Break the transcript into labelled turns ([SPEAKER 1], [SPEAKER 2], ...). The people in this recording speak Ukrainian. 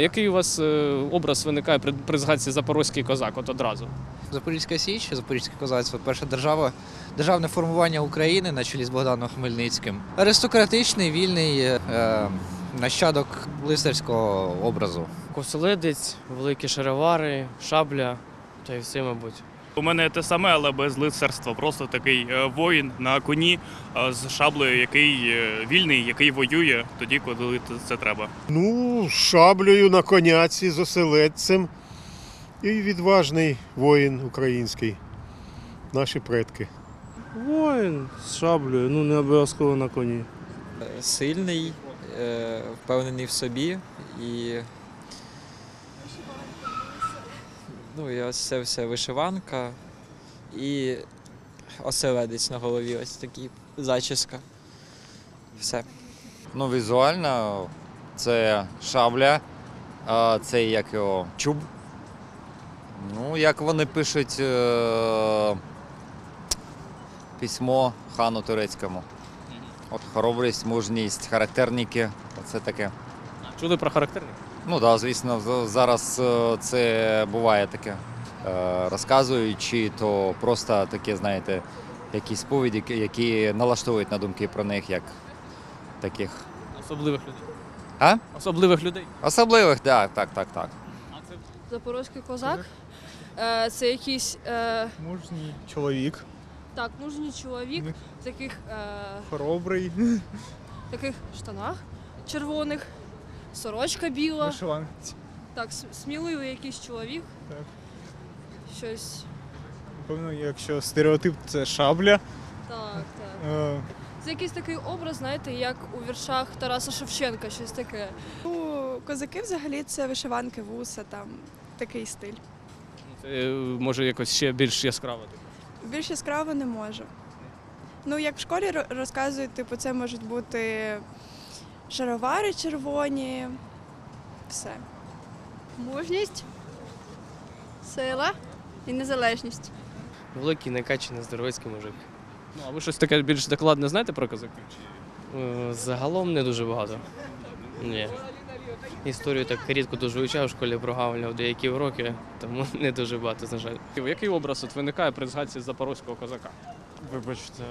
[SPEAKER 1] Який у вас е, образ виникає при, при згадці Запорозький козак? От одразу.
[SPEAKER 2] Запорізька Січ, Запорізьке козацтво, перша держава, державне формування України на чолі з Богданом Хмельницьким. Аристократичний, вільний е, нащадок лицарського образу.
[SPEAKER 3] Коселедець, великі шаровари, шабля та й все, мабуть.
[SPEAKER 4] У мене те саме, але без лицарства. Просто такий е, воїн на коні е, з шаблею, який е, вільний, який воює тоді, коли це треба.
[SPEAKER 5] Ну, з шаблею на коняці з оселедцем. І відважний воїн український. Наші предки.
[SPEAKER 6] Воїн з шаблею, ну не обов'язково на коні.
[SPEAKER 7] сильний, впевнений в собі і. Ну, і ось це все вишиванка і оселедець на голові, ось такий зачіска. Все.
[SPEAKER 8] Ну, візуально це шабля, а це як його чуб. Ну, як вони пишуть е- письмо хану турецькому. От хоробрість, мужність, характерники. Оце таке.
[SPEAKER 1] Чули про характерник?
[SPEAKER 8] Ну так, да, звісно, зараз е, це буває таке. Е, розказують, чи то просто таке, знаєте, якісь сповіді, які- які налаштовують на думки про них як таких
[SPEAKER 1] Особливих людей.
[SPEAKER 8] А?
[SPEAKER 1] Особливих людей.
[SPEAKER 8] Особливих, так, так, так, так.
[SPEAKER 9] Запорозький козак. Е, Це якийсь е,
[SPEAKER 6] Мужній чоловік,
[SPEAKER 9] так, мужній чоловік в таких, е,
[SPEAKER 6] хоробрий,
[SPEAKER 9] таких штанах червоних, сорочка біла.
[SPEAKER 6] вишиванець.
[SPEAKER 9] Так, сміливий якийсь чоловік.
[SPEAKER 6] Так.
[SPEAKER 9] Щось.
[SPEAKER 6] Напевно, якщо стереотип це шабля.
[SPEAKER 9] Так, так.
[SPEAKER 6] Е,
[SPEAKER 9] Це якийсь такий образ, знаєте, як у віршах Тараса Шевченка, щось таке.
[SPEAKER 10] Ну, козаки взагалі це вишиванки, вуса, там такий стиль.
[SPEAKER 1] Це е, може якось ще більш яскраво.
[SPEAKER 10] Більш яскраво не можу. Ну, як в школі ро- розказують, типу, це можуть бути шаровари червоні, все.
[SPEAKER 9] Мужність, сила і незалежність.
[SPEAKER 3] Великий, накачаний, здоровецький мужик.
[SPEAKER 1] Ну, а ви щось таке більш докладне знаєте про козаків?
[SPEAKER 3] Е, Загалом не дуже багато. Ні. Історію так рідко дуже вивчав в школі прогавлював деякі уроки, тому не дуже багато, на жаль.
[SPEAKER 1] Який образ от виникає при згадці Запорозького козака?
[SPEAKER 11] Вибачте,